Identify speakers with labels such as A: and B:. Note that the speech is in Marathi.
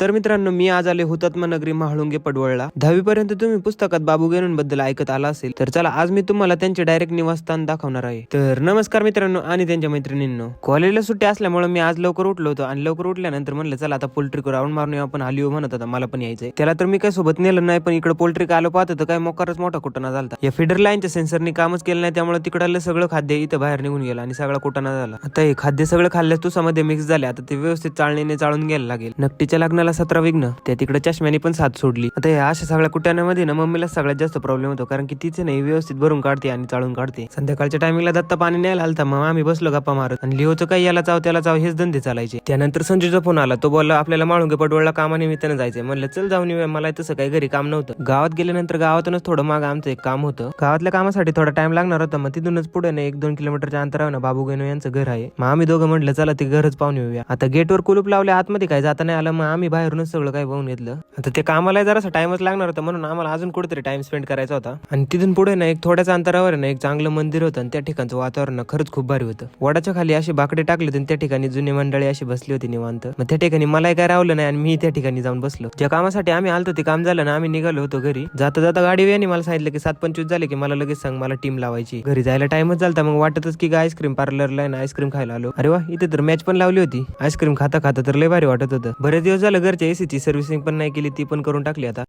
A: तर मित्रांनो मी आज आले हुतात्मा नगरी महाळुंगे पडवळला. दहावीपर्यंत तुम्ही पुस्तकात बाबू बद्दल ऐकत आला असेल तर चला आज मी तुम्हाला त्यांचे डायरेक्ट निवासस्थान दाखवणार आहे. तर नमस्कार मित्रांनो आणि त्यांच्या मैत्रिणींनो. कॉलेजला सुट्टी असल्यामुळे मी आज लवकर उठलो होतो आणि लवकर उठल्यानंतर म्हणलं चला आता पोल्ट्री राऊंड मारून आपण आलिओ म्हणत होता मला पण यायचंय. त्याला तर मी काय सोबत नेलं नाही पण इकडे पोल्ट्री आलो पाहतो तर काय मोकारच मोठा कुटाणा झाला या फिडर लाईनच्या सेन्सरनी कामच केलं नाही त्यामुळे तिकडलं सगळं खाद्य इथं बाहेर निघून गेलं आणि सगळा कुटाणा झाला. आता हे खाद्य सगळं खाल्ल्यास तुसामध्ये मिक्स झाले आता ते व्यवस्थित चाळणीने चाळून घ्यायला लागेल. नक्कीच्या नकटीच्या लग्नाला सतरा विघ्न. त्या तिकडे चष्म्याने पण साथ सोडली. आता या अशा सगळ्या कुट्यामध्ये ना मम्मीला सगळ्यात जास्त प्रॉब्लेम होतो. कारण की तिचे नाही व्यवस्थित भरून काढते आणि चाळून काढते. संध्याकाळच्या टायमिंगला दत्ता पाणी न्यायला आलता. मग आम्ही बसलो गप्पा मारत. आणि लिओचं काही याला चाव त्याला चाव हेच धंदे चालायचे. त्यानंतर संजूचा फोन आला. तो बोलला आपल्याला माळुंगे पडवळला कामानिमित्तानं जायचंय. म्हणलं चल जाऊन येऊया. मला तसं काही घरी काम नव्हतं. गावात गेल्यानंतर गावातूनच थोडं माग आमचं एक काम होतं. गावातल्या कामासाठी थोडा टाइम लागणार होता. मग तिथूनच पुढे ना एक दोन किलोमीटरच्या अंतरावर ना बाबू गेनो यांचं घर आहे. मग आम्ही दोघं म्हटलं चला ते घरच पाहून येऊया. आता गेटवर कुलूप लावले आतमध्ये काय जाता नाही आलं. मग आम्ही बाहेरूनच सगळं काही पाहून घेतलं. आता ते कामाला जरासा टाइमच लागणार होता म्हणून आम्हाला अजून कुठेतरी टाइम स्पेंड करायचा होता. आणि तिथून पुढे ना एक थोड्याच अंतरावर ना एक चांगलं मंदिर होतं आणि त्या ठिकाणचं वातावरण खरंच खूप भारी होतं. वडाच्या खाली असे बाकडे टाकले होते आणि त्या ठिकाणी जुनी मंडळी अशी बसली होती निवांत. मग त्या ठिकाणी मलाही काय रावलं नाही आणि मी त्या ठिकाणी जाऊन बसलो. ज्या कामासाठी आम्ही आलतो ते काम झालं ना आम्ही निघालो होतो घरी. जाता जाता गाडी वेळी मला सांगितलं की सात पंचवीस झाले की मला लगेच सांग मला टीम लावायची. घरी जायला टाइमच झाला मग वाटतच की आईस्क्रीम पार्लरला आईस्क्रीम खायला आलो. अरे वा इथे तर मॅच पण लावली होती. आईस्क्रीम खाता खाता तर लय भारी वाटत होतं. बरेच दिवस झालं घरच्या एसीची सर्व्हिसिंग पण नाही केली ती पण करून टाकली आता.